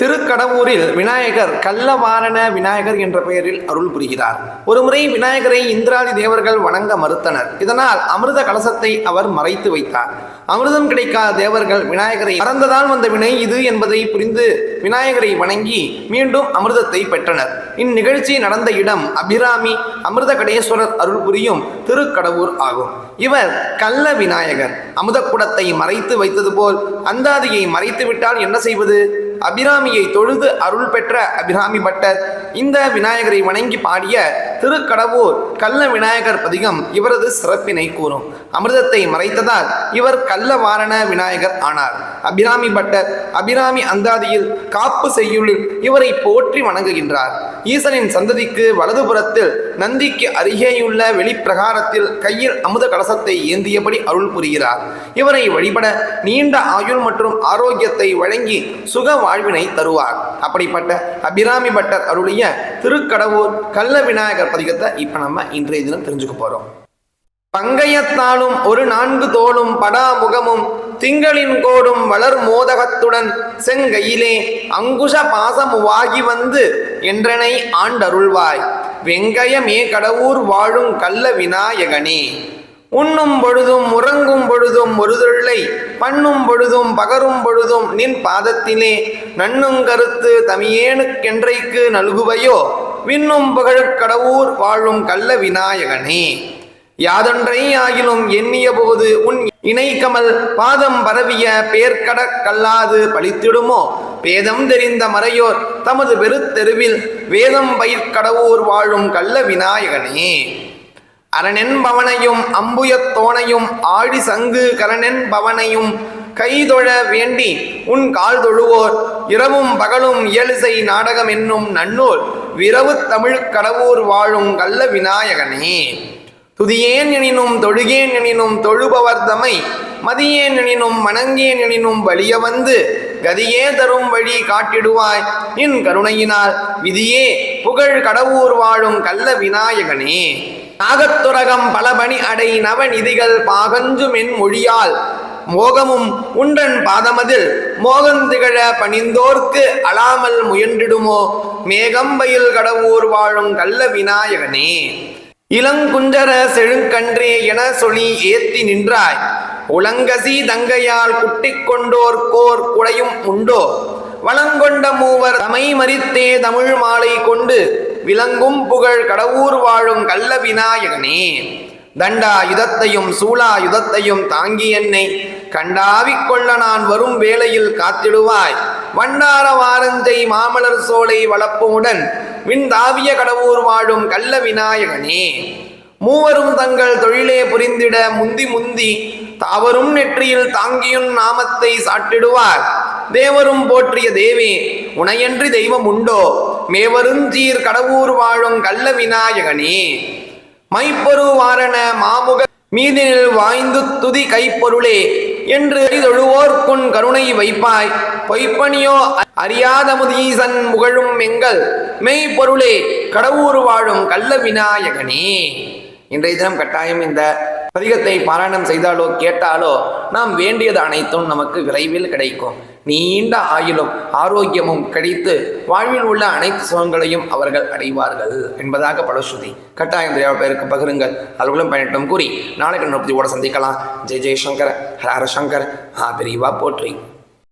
திருக்கடவூரில் விநாயகர் கள்ளவாரண விநாயகர் என்ற பெயரில் அருள் புரிகிறார். ஒருமுறை விநாயகரை இந்திராதி தேவர்கள் வணங்க மறுத்தனர். இதனால் அமிர்த கலசத்தை அவர் மறைத்து வைத்தார். அமிர்தம் கிடைக்காத தேவர்கள் விநாயகரை மறந்ததால் வந்த வினை இது என்பதை புரிந்து விநாயகரை வணங்கி மீண்டும் அமிர்தத்தை பெற்றனர். இந்நிகழ்ச்சி நடந்த இடம் அபிராமி அமிர்த கடேஸ்வரர் அருள் புரியும் திருக்கடவூர் ஆகும். இவர் கள்ள விநாயகர். அமுதக்குடத்தை மறைத்து வைத்தது போல் அந்தாதியை மறைத்து விட்டால் என்ன செய்வது? அபிராமியை தொழுது அருள் பெற்ற அபிராமி பட்டர். இந்த விநாயகரை வணங்கி பாடிய திருக்கடவூர் கள்ள விநாயகர் பதிகம் இவரது சிறப்பினை கூறும். அமிர்தத்தை மறைத்ததால் இவர் கள்ளவாரண விநாயகர் ஆனார். அபிராமி பட்டர் அபிராமி அந்தாதியில் காப்பு செய்யுளில் இவரை போற்றி வணங்குகின்றார். ஈசனின் சந்ததிக்கு வலதுபுறத்தில் நந்திக்கு அருகேயுள்ள வெளிப்பிரகாரத்தில் கையில் அமுத கலசத்தை ஏந்தியபடி அருள் புரிகிறார். இவரை வழிபட நீண்ட ஆயுள் மற்றும் ஆரோக்கியத்தை வழங்கி சுக வாழ்வினை தருவார். அப்படிப்பட்ட அபிராமி பட்டர் அருளிய திருக்கடவூர் கள்ள விநாயகர் பதிகத்தை இப்போ நம்ம இன்றைய தினம் தெரிஞ்சுக்க போறோம். பங்கையத்தாலும் ஒரு நான்கு தோளும் படாமுகமும் திங்களின் கோடும் வளர் மோதகத்துடன் செங்கையிலே அங்குஷ பாசமுவாகி வந்து என்றனை ஆண்டருள்வாய். வெங்கயமே கடவுர் வாழும் கள்ள விநாயகனே. உண்ணும் பொழுதும் உறங்கும் பொழுதும் ஒரு பண்ணும் பொழுதும் பகரும் பொழுதும் நின் பாதத்திலே. நன்னும் கருத்து தமியேனுக்கென்றைக்கு நல்குவையோ? விண்ணும் புகழ்கடவூர் வாழும் கள்ள விநாயகனே. யாதொன்றை ஆகிலும் எண்ணிய போது உன் இணைக்கமல் பாதம் பரவிய பேர்கடக் கல்லாது பழித்திடுமோ? வேதம் தெரிந்த மறையோர் தமது பெருத்தெருவில் வேதம் பயிர்க்கடவுர் வாழும் கள்ள விநாயகனே. அரணென்பவனையும் அம்புயத்தோனையும் ஆடி சங்கு கரணென் பவனையும் கைதொழ வேண்டி உன் கால் தொழுவோர். இரவும் பகலும் இயலிசை நாடகம் என்னும் நன்னூல் விரவு தமிழ் கடவுர் வாழும் கல்ல விநாயகனே. துதியேன் எனினும் தொழுகேன் எனினும் தொழுபவர் தமை மதியேன் எனினும் மணங்கேன் எனினும் வலிய வந்து கதியே தரும் வழி காட்டிடுவாய். என் கருணையினால் விதியே புகழ் கடவுர் வாழும் கள்ள விநாயகனே. நாகத்துரகம் பலபணி அடை நவநிதிகள் பாகஞ்சுமென் மொழியால். மோகமும் உண்டன் பாதமதில் மோகந்திகழ பணிந்தோர்க்கு அழாமல் முயன்றிடுமோ? மேகம்பயில் கடவுர் வாழும் கள்ள விநாயகனே. இளங்குஞ்சர செழுங்கன்றே என சொல்லி ஏத்தி நின்றாய். உலங்கசி தங்கையால் குட்டிக் கொண்டோர் கோர் குடையும் உண்டோ? வளங்கொண்ட மூவர் தமை மறித்தே தமிழ் மாலை கொண்டு விளங்கும் புகழ் கடவுர் வாழும் கள்ள விநாயகனே. தண்டா யுதத்தையும் சூளா யுதத்தையும் தாங்கி என்னை. கண்டாவிக்கொள்ள நான் வரும் வேளையில் காத்திடுவாய். வண்டார வாரஞ்சை மாமலர் சோலை வளப்புடன் விண்தாவிய கடவுர் வாழும் கள்ள விநாயகனே. மூவரும் தங்கள் தொழிலே புரிந்திட முந்தி முந்தி தாவரும் நெற்றியில் தாங்கியும் நாமத்தை சாட்டிடுவார். தேவரும் போற்றிய தேவே உனையன்றி தெய்வம் உண்டோ? மேவருந்தீர் கடவுர் வாழும் கள்ள விநாயகனே. மைப்பொரு வாரண மாமுக மீதினில் வாய்ந்து துதி கைப்பொருளே என்று அறிதொழுவோர்க்குன் கருணை வைப்பாய். பொய்ப்பனியோ அறியாத முதீசன் முகழும் எங்கள் மெய்ப்பொருளே கடவுர் வாழும் கள்ள விநாயகனே. இன்றைய தினம் கட்டாயம் இந்த பதிகத்தை பாராயணம் செய்தாலோ கேட்டாலோ நாம் வேண்டியது அனைத்தும் நமக்கு விரைவில் கிடைக்கும். நீண்ட ஆயுளும் ஆரோக்கியமும் கிடைத்து வாழ்வில் உள்ள அனைத்து சுகங்களையும் அவர்கள் அடைவார்கள் என்பதாக பலஸ்ருதி. கட்டாயம் தெரியாத பேருக்கு பகிருங்கள். அவர்களும் பயணிட்டும் கூறி நாளைக்கு நோக்கத்தோடு சந்திக்கலாம். ஜெய் ஜெய்சங்கர் ஹரஹர சங்கர் ஆ பிரிவா போற்றி.